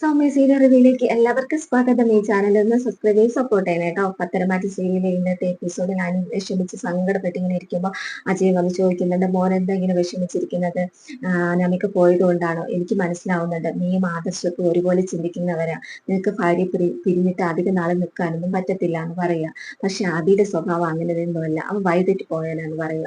സൗമ്യ എല്ലാവർക്കും സ്വാഗതം. ഈ ചാനൽ ഒന്ന് സബ്സ്ക്രൈബ് ചെയ്ത് സപ്പോർട്ട് ചെയ്യണം കേട്ടോ. പത്തരമാറ്റി സീരിയലിലെ ഇന്നത്തെ എപ്പിസോഡിൽ ഞാൻ വിഷമിച്ച് സങ്കടപ്പെട്ട് ഇങ്ങനെ ഇരിക്കുമ്പോൾ അജയ് വന്ന് ചോദിക്കുന്നുണ്ട് മോൻ എന്താ ഇങ്ങനെ വിഷമിച്ചിരിക്കുന്നത്? നമുക്ക് പോയത് കൊണ്ടാണോ എനിക്ക് മനസ്സിലാവുന്നുണ്ട്. നീ ആദർശക്കും ഒരുപോലെ ചിന്തിക്കുന്നവരാ. നിനക്ക് ഭാര്യ പിരിഞ്ഞിട്ട് അധികം നാളെ നിൽക്കാനൊന്നും പറ്റത്തില്ല എന്ന് പറയുക പക്ഷെ ആദിയുടെ സ്വഭാവം അങ്ങനെ ഒന്നുമല്ല അവൻ വഴിതെറ്റി പോയാലെന്ന് പറയുക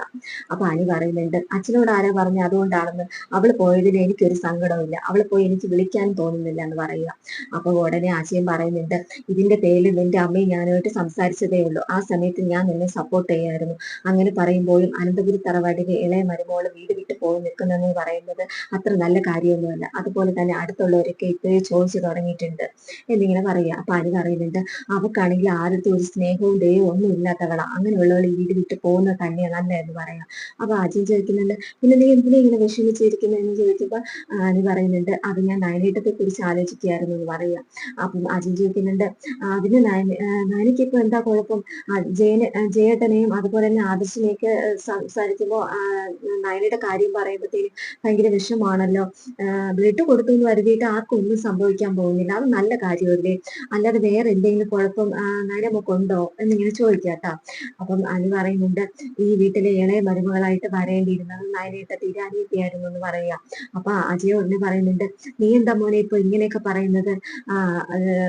അപ്പൊ അനി പറയുന്നുണ്ട് അച്ഛനോട് ആരാ പറഞ്ഞു അതുകൊണ്ടാണെന്ന്. അവൾ പോയതിൽ എനിക്കൊരു സങ്കടമില്ല അവൾ പോയി എനിക്ക് വിളിക്കാൻ തോന്നുന്നില്ല എന്ന് പറയുക. അപ്പൊ ഉടനെ ആശയം പറയുന്നുണ്ട് ഇതിന്റെ പേരിൽ നിന്റെ അമ്മയും ഞാനുമായിട്ട് സംസാരിച്ചതേ ഉള്ളൂ. ആ സമയത്ത് ഞാൻ നിന്നെ സപ്പോർട്ട് ചെയ്യായിരുന്നു. അങ്ങനെ പറയുമ്പോഴും അനന്തപുരി തറവാടിന്റെ ഇളയ മരുമോൾ വീട് വിട്ടു പോയി നിൽക്കുന്നെന്ന് പറയുന്നത് അത്ര നല്ല കാര്യമൊന്നുമല്ല. അതുപോലെ തന്നെ അടുത്തുള്ളവരൊക്കെ ഇപ്പോഴേ ചോദിച്ചു തുടങ്ങിയിട്ടുണ്ട്. എന്നിങ്ങനെ പറയുക. അപ്പൊ അനു പറയുന്നുണ്ട് അവക്കാണെങ്കിൽ ആരുടെ ഒരു സ്നേഹവും ദയവും ഒന്നും ഇല്ലാത്തവള. അങ്ങനെയുള്ളവൾ വീട് വിട്ടു പോകുന്നത് തന്നെ നല്ല എന്ന് പറയാം. അപ്പൊ അജയൻ ചോദിക്കുന്നുണ്ട് പിന്നെ നീ എന്തിനെ ഇങ്ങനെ വിഷമിച്ചിരിക്കുന്നു? എന്ന് ചോദിച്ചപ്പോ അനു പറയുന്നുണ്ട് അത് ഞാൻ നയനേട്ടത്തെ കുറിച്ച് ആലോചിച്ചു ആലോചിക്കുകയായിരുന്നു എന്ന് പറയുക അപ്പം അജയ് ചോദിക്കുന്നുണ്ട് അതിന് നയനയ്ക്ക് ഇപ്പൊ എന്താ കുഴപ്പം? ജയന് ജയേട്ടനെയും അതുപോലെ തന്നെ ആദർശിനെയൊക്കെ സംസാരിക്കുമ്പോൾ നയനയുടെ കാര്യം പറയുമ്പോഴത്തേനും ഭയങ്കര വിഷമാണല്ലോ ബ്ലഡ് കൊടുത്തു എന്ന് കരുതിയിട്ട് ആർക്കും ഒന്നും സംഭവിക്കാൻ പോകുന്നില്ല. അത് നല്ല കാര്യമല്ലേ? അല്ലാതെ വേറെ എന്തെങ്കിലും കുഴപ്പം നയനമ്മക്കുണ്ടോ എന്നിങ്ങനെ ചോദിക്കാട്ടോ. അപ്പം അത് പറയുന്നുണ്ട് ഈ വീട്ടിലെ ഇളയ മരുമകളായിട്ട് വരേണ്ടിയിരുന്നത് നയനയുടെ തീരാനിയത്തിയായിരുന്നു എന്ന് പറയുക അപ്പൊ അജയ ഒന്ന് പറയുന്നുണ്ട് നീ എന്താ മോനെ ഇപ്പൊ ഇങ്ങനെയൊക്കെ പറയുന്നത്.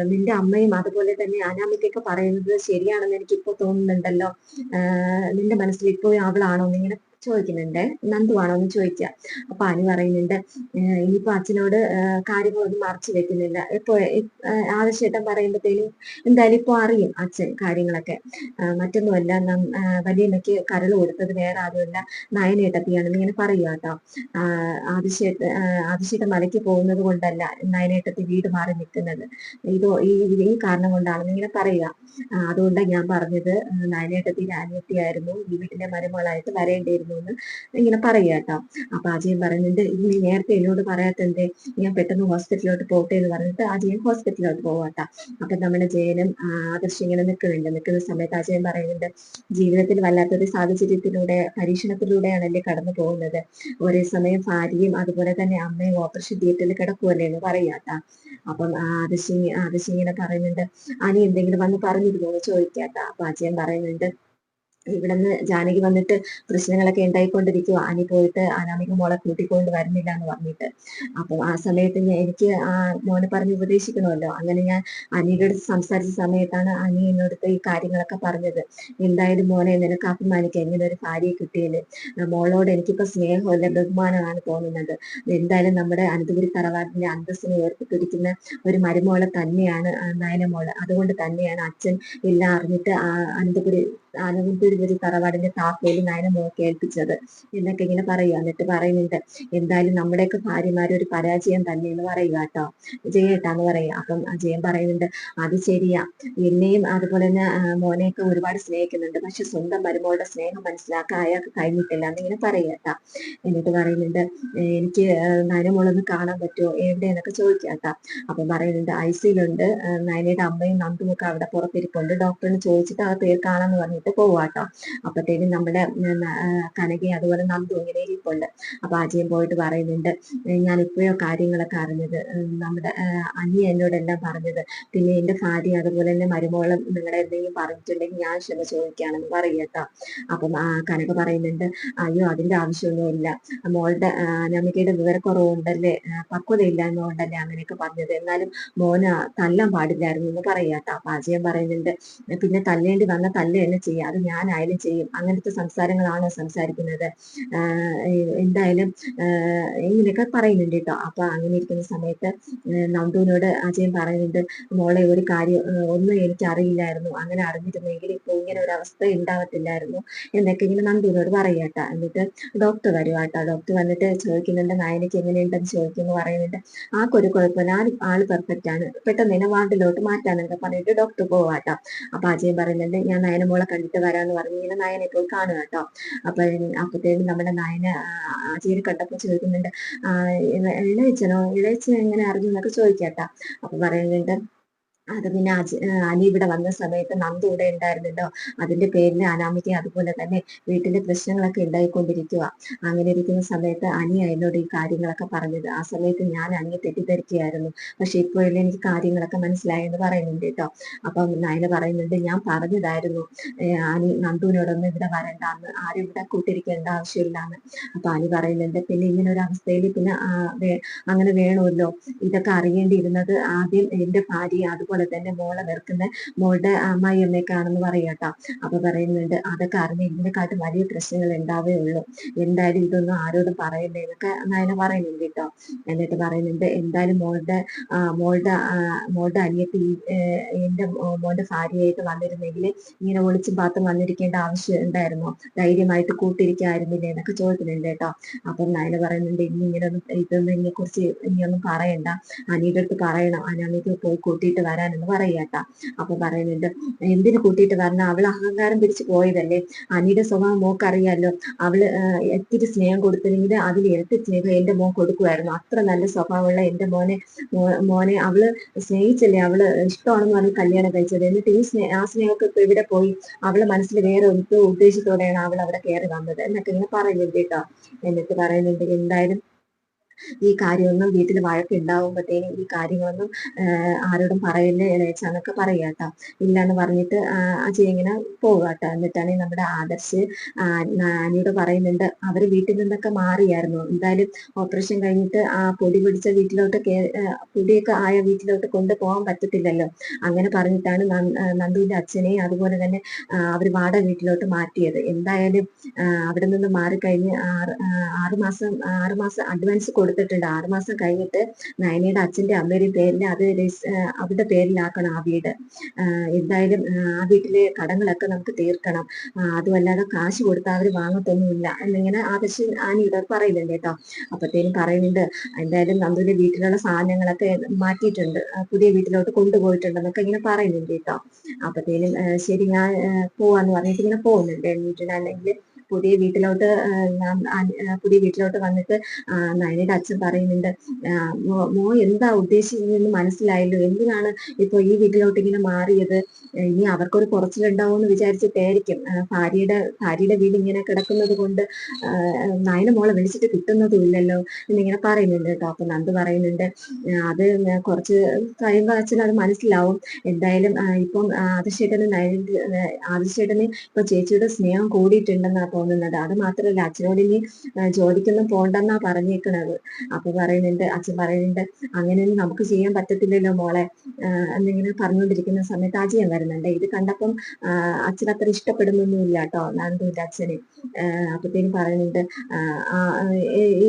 നിന്റെ അമ്മയും അതുപോലെ തന്നെ അനാമിക്കൊക്കെ പറയുന്നത് ശരിയാണെന്ന് എനിക്ക് ഇപ്പൊ തോന്നുന്നുണ്ടല്ലോ നിന്റെ മനസ്സിൽ ഇപ്പോഴും അവളാണോ? ഇങ്ങനെ ചോദിക്കുന്നുണ്ട്. നന്ദുവാണോ എന്ന് ചോദിക്കുക. അപ്പൊ അനു പറയുന്നുണ്ട് ഇനിയിപ്പോ അച്ഛനോട് കാര്യങ്ങളൊന്നും മറച്ചു വെക്കുന്നില്ല. ഇപ്പോ ആവശ്യേട്ടൻ പറയുമ്പോഴത്തേനും എന്തായാലും ഇപ്പൊ അറിയും അച്ഛൻ കാര്യങ്ങളൊക്കെ. മറ്റൊന്നുമല്ല വലിയമ്മയ്ക്ക് കരൾ കൊടുത്തത് വേറെ ആരുമല്ല. നയനേട്ടത്തിയാണെന്ന് ഇങ്ങനെ പറയുക കേട്ടോ ആദിശേട്ട ആദിശേട്ടൻ മലയ്ക്ക് പോകുന്നത് കൊണ്ടല്ല നയനേട്ടത്തി വീട് മാറി നിൽക്കുന്നത്. ഇതോ ഈ ഈ കാരണം കൊണ്ടാണെന്ന് ഇങ്ങനെ പറയുക അതുകൊണ്ടാണ് ഞാൻ പറഞ്ഞത് നയനേട്ടത്തി അനിയത്തിയായിരുന്നു. ഈ വീട്ടിലെ മരുമകളായിട്ട് വരേണ്ടിയിരുന്നു എന്ന് ഇങ്ങനെ പറയുക കേട്ടോ അപ്പൊ അജയൻ പറയുന്നുണ്ട് നീ നേരത്തെ എന്നോട് പറയാത്തത് ഞാൻ പെട്ടെന്ന് ഹോസ്പിറ്റലിലോട്ട് പോട്ടെ എന്ന് പറഞ്ഞിട്ട് അജയൻ ഹോസ്പിറ്റലിലോട്ട് പോവാട്ടോ. അപ്പൊ നമ്മുടെ ജയനും ആദർശം ഇങ്ങനെ നിൽക്കുന്നുണ്ട്. നിൽക്കുന്ന സമയത്ത് അജയൻ പറയുന്നുണ്ട് ജീവിതത്തിൽ വല്ലാത്തൊരു സാഹചര്യത്തിലൂടെ പരീക്ഷണത്തിലൂടെയാണല്ലേ കടന്നു പോകുന്നത്. ഒരേ സമയം ഭാര്യയും അതുപോലെ തന്നെ അമ്മയും ഓപ്പറേഷൻ തിയേറ്ററിൽ കിടക്കുമല്ലേ എന്ന് പറയാട്ടാ. അപ്പം ആദർശി ആദർശി ഇങ്ങനെ പറയുന്നുണ്ട് അനി എന്തെങ്കിലും വന്ന് പറഞ്ഞിരുന്നു ചോദിക്കാട്ടാ. അപ്പൊ അജയൻ പറയുന്നുണ്ട് ഇവിടുന്ന് ജാനകി വന്നിട്ട് പ്രശ്നങ്ങളൊക്കെ ഉണ്ടായിക്കൊണ്ടിരിക്കുക അനി പോയിട്ട് അനാമിക മോളെ കൂട്ടിക്കൊണ്ട് വരുന്നില്ല എന്ന് പറഞ്ഞിട്ട്. അപ്പം ആ സമയത്ത് എനിക്ക് ആ മോനെ പറഞ്ഞ് ഉപദേശിക്കണമല്ലോ. അങ്ങനെ ഞാൻ അനിയുടെ അടുത്ത് സംസാരിച്ച സമയത്താണ് അനി എന്നോടത്ത് ഈ കാര്യങ്ങളൊക്കെ പറഞ്ഞത്. എന്തായാലും മോനെ നിനക്ക് അഭിമാനിക്കുക എങ്ങനെ ഒരു ഭാര്യയെ കിട്ടിയത് മോളോട് എനിക്കിപ്പോ സ്നേഹമല്ല ബഹുമാനമാണ് തോന്നുന്നത്. എന്തായാലും നമ്മുടെ അനന്തപുരി തറവാടിന്റെ അന്തസ്സിനെ ഉയർത്തിപ്പിടിക്കുന്ന ഒരു മരുമോളെ തന്നെയാണ് നയനമോൾ. അതുകൊണ്ട് തന്നെയാണ് അച്ഛൻ എല്ലാം അറിഞ്ഞിട്ട് ആ അനന്തപുരി ആനന്ദപുരി തറവാടിന്റെ താക്കോൽ നയനെ നോക്കി ഏൽപ്പിച്ചത് എന്നൊക്കെ ഇങ്ങനെ പറയുക എന്നിട്ട് പറയുന്നുണ്ട് എന്തായാലും നമ്മുടെയൊക്കെ ഭാര്യമാര് ഒരു പരാജയം തന്നെ എന്ന് പറയുക കേട്ടോ ജയേട്ടാന്ന് പറയുക അപ്പം ജയൻ പറയുന്നുണ്ട് അത് ശരിയാ. എന്നെയും അതുപോലെ തന്നെ മോനെയൊക്കെ ഒരുപാട് സ്നേഹിക്കുന്നുണ്ട്. പക്ഷെ സ്വന്തം മരുമോളുടെ സ്നേഹം മനസ്സിലാക്കാൻ അയാൾക്ക് കഴിഞ്ഞിട്ടില്ല. എന്നിങ്ങനെ പറയുക കേട്ടാ എന്നിട്ട് പറയുന്നുണ്ട് എനിക്ക് നയനമോളൊന്ന് കാണാൻ പറ്റുമോ എവിടെയെന്നൊക്കെ ചോദിക്കുക കേട്ടാ അപ്പം പറയുന്നുണ്ട് ഐ സിയിലുണ്ട് നയനയുടെ അമ്മയും നന്ദുമൊക്കെ അവിടെ പുറത്തിരിപ്പുണ്ട്. ഡോക്ടറിന് ചോദിച്ചിട്ട് ആ പേര് കാണാന്ന് പറഞ്ഞിട്ട് ആയിട്ട് പോവാട്ടോ. അപ്പത്തേനും നമ്മുടെ കനകി അതുപോലെ നന്ദു ഇങ്ങനെ ഇരിപ്പുണ്ട്. അപ്പൊ അജയൻ പോയിട്ട് പറയുന്നുണ്ട് ഞാൻ ഇപ്പോഴോ കാര്യങ്ങളൊക്കെ അറിഞ്ഞത് നമ്മുടെ എന്നോട് എല്ലാം പറഞ്ഞത് പിന്നെ എന്റെ ഭാര്യ അതുപോലെ തന്നെ മരുമോളം നിങ്ങളെ എന്തെങ്കിലും പറഞ്ഞിട്ടുണ്ടെങ്കിൽ ഞാൻ ക്ഷമ ചോദിക്കുകയാണെന്ന് പറയട്ടോ അപ്പം കനക പറയുന്നുണ്ട് അയ്യോ അതിന്റെ ആവശ്യമൊന്നുമില്ല. മോളുടെ നമികയുടെ വിവരക്കുറവുണ്ടല്ലേ പക്വതയില്ല എന്നുകൊണ്ടല്ലേ അങ്ങനെയൊക്കെ പറഞ്ഞത്. എന്നാലും മോന തല്ലാൻ പാടില്ലായിരുന്നു എന്ന് പറയാട്ടോ അപ്പൊ അജയൻ പറയുന്നുണ്ട് പിന്നെ തല്ലേണ്ടി വന്ന തല്ല എന്നെ ചെയ്യുക അത് ഞാനായാലും ചെയ്യും. അങ്ങനത്തെ സംസാരങ്ങളാണ് സംസാരിക്കുന്നത്. എന്തായാലും ഇങ്ങനെയൊക്കെ പറയുന്നുണ്ട് കേട്ടോ. അപ്പൊ അങ്ങനെ ഇരിക്കുന്ന സമയത്ത് നന്ദുവിനോട് അജയൻ പറയുന്നുണ്ട്. മോളെ ഒരു കാര്യം ഒന്നും എനിക്ക് അറിയില്ലായിരുന്നു അങ്ങനെ അറിഞ്ഞിരുന്നെങ്കിൽ ഇപ്പൊ ഇങ്ങനെ ഒരു അവസ്ഥ ഉണ്ടാവത്തില്ലായിരുന്നു എന്നൊക്കെ ഇങ്ങനെ നന്ദുവിനോട് പറയാട്ട എന്നിട്ട് ഡോക്ടർ വരുവാട്ട ഡോക്ടർ വന്നിട്ട് ചോദിക്കുന്നുണ്ട് നായനക്ക് എങ്ങനെയുണ്ടെന്ന് ചോദിക്കുന്നു പറയുന്നുണ്ട്. ആക്കൊരു കുഴപ്പമില്ല. ആ ആൾ പെർഫെക്റ്റ് ആണ്. പെട്ടെന്ന് തന്നെ വാർഡിലോട്ട് മാറ്റാന്നൊക്കെ പറഞ്ഞിട്ട് ഡോക്ടർ പോവാട്ടോ അപ്പൊ അജയൻ പറയുന്നുണ്ട് ഞാൻ നയനമോളെ കണ്ടിട്ട് വരാന്ന് പറഞ്ഞു ഇങ്ങനെ നയനെ പോയി കാണുക കേട്ടോ. അപ്പൊ അപ്പത്തേക്കും നമ്മുടെ നയന ആചാര്യ കണ്ടപ്പോ ചോദിക്കുന്നുണ്ട് ഇളയച്ചനോ ഇളയച്ചൻ എങ്ങനെ അറിഞ്ഞു എന്നൊക്കെ ചോദിക്കാട്ടോ അപ്പൊ പറയുന്നുണ്ട് അത് പിന്നെ അനി ഇവിടെ വന്ന സമയത്ത് നന്ദു ഇവിടെ ഉണ്ടായിരുന്നല്ലോ. അതിന്റെ പേരിൽ അനാമിക അതുപോലെ തന്നെ വീട്ടിലെ പ്രശ്നങ്ങളൊക്കെ ഉണ്ടായിക്കൊണ്ടിരിക്കുക അങ്ങനെ ഇരിക്കുന്ന സമയത്ത് അനി എന്നോട് ഈ കാര്യങ്ങളൊക്കെ പറഞ്ഞത്. ആ സമയത്ത് ഞാൻ അനിയെ തെറ്റിദ്ധരിക്കുകയായിരുന്നു. പക്ഷെ ഇപ്പോഴല്ലേ എനിക്ക് കാര്യങ്ങളൊക്കെ മനസ്സിലായെന്ന് പറയുന്നുണ്ട് കേട്ടോ. അപ്പം നയന പറയുന്നുണ്ട് ഞാൻ പറഞ്ഞതായിരുന്നു. അനി നന്ദുവിനോടൊന്നും ഇവിടെ വരണ്ടെന്ന്. ആരും ഇവിടെ കൂട്ടിരിക്കേണ്ട ആവശ്യമില്ലാന്ന്. അപ്പൊ അനി പറയുന്നുണ്ട് പിന്നെ ഇങ്ങനെ ഒരു അവസ്ഥയിൽ പിന്നെ അങ്ങനെ വേണമല്ലോ. ഇതൊക്കെ അറിയേണ്ടിയിരുന്നത് ആദ്യം എന്റെ ഭാര്യ അതുപോലെ അതുപോലെ തന്നെ മോളെ വെറുക്കുന്ന മോളുടെ അമ്മായി കാണുന്നു പറയട്ടോ അപ്പൊ പറയുന്നുണ്ട് അതൊക്കെ അറിഞ്ഞ് ഇതിനെക്കാട്ടും വലിയ പ്രശ്നങ്ങൾ ഉണ്ടാവേ ഉള്ളൂ എന്തായാലും ഇതൊന്നും ആരോടും പറയണ്ടേ എന്നൊക്കെ നയന പറയുന്നുണ്ട് കേട്ടോ. എന്നിട്ട് പറയുന്നുണ്ട് എന്തായാലും മോളുടെ മോളുടെ മോളുടെ അനിയത്തി എന്റെ മോന്റെ ഭാര്യയായിട്ട് വന്നിരുന്നെങ്കിൽ ഇങ്ങനെ ഒളിച്ചും പാത്തും വന്നിരിക്കേണ്ട ആവശ്യം ഉണ്ടായിരുന്നോ? ധൈര്യമായിട്ട് കൂട്ടിരിക്കായിരുന്നില്ലേ? എന്നൊക്കെ ചോദിക്കുന്നുണ്ട് കേട്ടോ. അപ്പം നയന പറയുന്നുണ്ട് ഇനി ഇങ്ങനെ ഒന്നും ഇതൊന്നും ഇതിനെ കുറിച്ച് ഇനിയൊന്നും പറയണ്ട. അനിയുടെ അടുത്ത് പറയണം. അനാമിക്ക് പോയി കൂട്ടിയിട്ട് വരാൻ വരാനെന്ന് പറയാട്ട. അപ്പൊ പറയുന്നുണ്ട് എന്തിനു കൂട്ടിയിട്ട് വരണ അവൾ അഹങ്കാരം പിടിച്ച് പോയതല്ലേ? അനിയുടെ സ്വഭാവം മോക്ക് അറിയാലോ അവൾ എത്തിരി സ്നേഹം കൊടുത്തില്ലെങ്കിൽ അതിൽ ഇരട്ടി സ്നേഹം എന്റെ മോൻ കൊടുക്കുമായിരുന്നു അത്ര നല്ല സ്വഭാവമുള്ള എന്റെ മോനെ മോനെ അവൾ സ്നേഹിച്ചല്ലേ? അവൾ ഇഷ്ടമാണെന്ന് പറഞ്ഞ് കല്യാണം കഴിച്ചത്. എന്നിട്ട് ഈ സ്നേഹ ആ സ്നേഹമൊക്കെ ഇപ്പൊ ഇവിടെ പോയി? അവളെ മനസ്സിൽ വേറെ ഒരു ഉദ്ദേശത്തോടെയാണ് അവൾ അവിടെ കയറി വന്നത്. എന്നൊക്കെ ഇങ്ങനെ പറയുന്നുണ്ട് കേട്ടോ. എന്നിട്ട് പറയുന്നുണ്ട് എന്തായാലും ഈ കാര്യമൊന്നും വീട്ടിൽ വഴക്കുണ്ടാവുമ്പോഴത്തേനും ഈ കാര്യങ്ങളൊന്നും ആരോടും പറയല്ലേ ഇളയച്ചാന്നൊക്കെ പറയാട്ടോ. ഇല്ലാന്ന് പറഞ്ഞിട്ട് ആ ഇങ്ങനെ കേട്ടോ എന്നിട്ടാണ് നമ്മുടെ ആദർശ് നാനിയോട് പറയുന്നുണ്ട് അവർ വീട്ടിൽ നിന്നൊക്കെ മാറിയായിരുന്നു. എന്തായാലും ഓപ്പറേഷൻ കഴിഞ്ഞിട്ട് ആ പൊടി പിടിച്ച വീട്ടിലോട്ട് പൊടിയൊക്കെ ആയ വീട്ടിലോട്ട് കൊണ്ടുപോകാൻ പറ്റത്തില്ലല്ലോ. അങ്ങനെ പറഞ്ഞിട്ടാണ് നന്ദുവിന്റെ അച്ഛനെയും അതുപോലെ തന്നെ അവർ വാടക വീട്ടിലോട്ട് മാറ്റിയത്. എന്തായാലും അവിടെ നിന്ന് മാറിക്കഴിഞ്ഞ് ആറ് ആറുമാസം ആറുമാസം ആറ് മാസം അഡ്വാൻസ് കൊടുത്തിട്ടുണ്ട്. ആറുമാസം കഴിഞ്ഞിട്ട് നയനയുടെ അച്ഛന്റെ അമ്മയുടെയും പേരിൽ അത് അവരുടെ പേരിലാക്കണം ആ വീട്. എന്തായാലും ആ വീട്ടിലെ കടങ്ങളൊക്കെ നമുക്ക് തീർക്കണം. അതുമല്ലാതെ കാശ് കൊടുത്താൽ അവർ വാങ്ങത്തൊന്നുമില്ല. എന്നിങ്ങനെ ആദർശ് ആനിയുടെ പറയുന്നുണ്ട് കേട്ടോ. അപ്പത്തേനും പറയുന്നുണ്ട് എന്തായാലും നന്ദുവിന്റെ വീട്ടിലുള്ള സാധനങ്ങളൊക്കെ മാറ്റിയിട്ടുണ്ട്. പുതിയ വീട്ടിലോട്ട് കൊണ്ടുപോയിട്ടുണ്ടെന്നൊക്കെ ഇങ്ങനെ പറയുന്നുണ്ട് കേട്ടോ. അപ്പത്തേനും ശരി ഞാൻ പോവാന്ന് പറഞ്ഞിട്ട് ഇങ്ങനെ പോകുന്നുണ്ട്. എന്നിട്ടുണ്ടെങ്കിൽ പുതിയ വീട്ടിലോട്ട് പുതിയ വീട്ടിലോട്ട് വന്നിട്ട് നയനയുടെ അച്ഛൻ പറയുന്നുണ്ട് മോ എന്താ ഉദ്ദേശിക്കുന്നതെന്ന് മനസ്സിലായല്ലോ. എന്തിനാണ് ഇപ്പൊ ഈ വീട്ടിലോട്ട് ഇങ്ങനെ മാറിയത്? ഇനി അവർക്കൊരു കുറച്ചിലുണ്ടാവും എന്ന് വിചാരിച്ചിട്ടായിരിക്കും ഭാര്യയുടെ ഭാര്യയുടെ വീട് ഇങ്ങനെ കിടക്കുന്നത് കൊണ്ട് നയന മോളെ വിളിച്ചിട്ട് കിട്ടുന്നതും ഇല്ലല്ലോ എന്നിങ്ങനെ പറയുന്നുണ്ട് കേട്ടോ. അപ്പൊ നന്ദു പറയുന്നുണ്ട് അത് കുറച്ച് കഴിയുമ്പോൾ അച്ഛൻ അത് മനസ്സിലാവും. എന്തായാലും ഇപ്പം ആദിശേട്ടന് നയന ആദിശേട്ടന് ഇപ്പൊ ചേച്ചിയുടെ സ്നേഹം കൂടിയിട്ടുണ്ടെന്നാ തോന്നുന്നത്. അത് മാത്രമല്ല അച്ഛനോട് ഇനി ജോലിക്കൊന്നും പോണ്ടെന്നാ പറഞ്ഞേക്കണത്. അപ്പൊ പറയുന്നുണ്ട് അച്ഛൻ പറയുന്നുണ്ട് അങ്ങനെയൊന്നും നമുക്ക് ചെയ്യാൻ പറ്റത്തില്ലല്ലോ മോളെ. എന്നിങ്ങനെ പറഞ്ഞുകൊണ്ടിരിക്കുന്ന സമയത്ത് അജയൻ വരുന്നുണ്ട്. ഇത് കണ്ടപ്പം അച്ഛൻ അത്ര ഇഷ്ടപ്പെടുന്നൊന്നുമില്ല കേട്ടോ നന്ദുവിന്റെ അച്ഛന്. അപ്പത്തേനും പറയുന്നുണ്ട്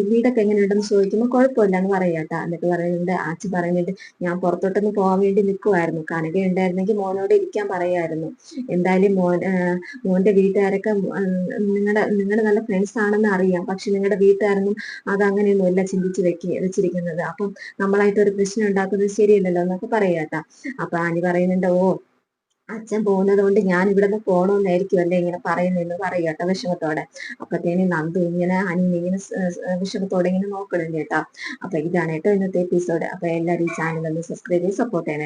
വീടൊക്കെ എങ്ങനെയുണ്ടെന്ന് ചോദിക്കുമ്പോൾ കുഴപ്പമില്ല എന്ന് പറയാട്ടോ എന്നിട്ട് പറയുന്നുണ്ട് അച്ഛൻ പറയുന്നുണ്ട് ഞാൻ പുറത്തോട്ടൊന്ന് പോകാൻ വേണ്ടി നിൽക്കുമായിരുന്നു കനക ഉണ്ടായിരുന്നെങ്കിൽ മോനോട് ഇരിക്കാൻ പറയായിരുന്നു. എന്തായാലും മോൻ മോന്റെ വീട്ടുകാരൊക്കെ നിങ്ങളുടെ നിങ്ങളുടെ നല്ല ഫ്രണ്ട്സ് ആണെന്ന് അറിയാം. പക്ഷെ നിങ്ങളുടെ വീട്ടുകാരൊന്നും അത് അങ്ങനെയൊന്നും അല്ല ചിന്തിച്ച് വെക്കി വെച്ചിരിക്കുന്നത്. അപ്പം നമ്മളായിട്ട് ഒരു പ്രശ്നം ഉണ്ടാക്കുന്നത് ശരിയല്ലല്ലോ എന്നൊക്കെ പറയാത്ത അപ്പൊ ആനി പറയുന്നുണ്ട് ഓ അച്ഛൻ പോകുന്നത് കൊണ്ട് ഞാൻ ഇവിടെ നിന്ന് പോകണമെന്നായിരിക്കും അല്ലേ ഇങ്ങനെ പറയുന്നെന്ന് പറയാട്ടോ വിഷമത്തോടെ. അപ്പത്തേനും നന്ദു ഇങ്ങനെ അനിയനെ ഇങ്ങനെ വിഷമത്തോടെ ഇങ്ങനെ നോക്കണം കേട്ടോ. അപ്പൊ ഇതാണ് കേട്ടോ ഇന്നത്തെ എപ്പിസോഡ് അപ്പൊ എല്ലാവരും ഈ ചാനൽ ഒന്ന് സബ്സ്ക്രൈബ് ചെയ്ത് സപ്പോർട്ട് ചെയ്യണേ.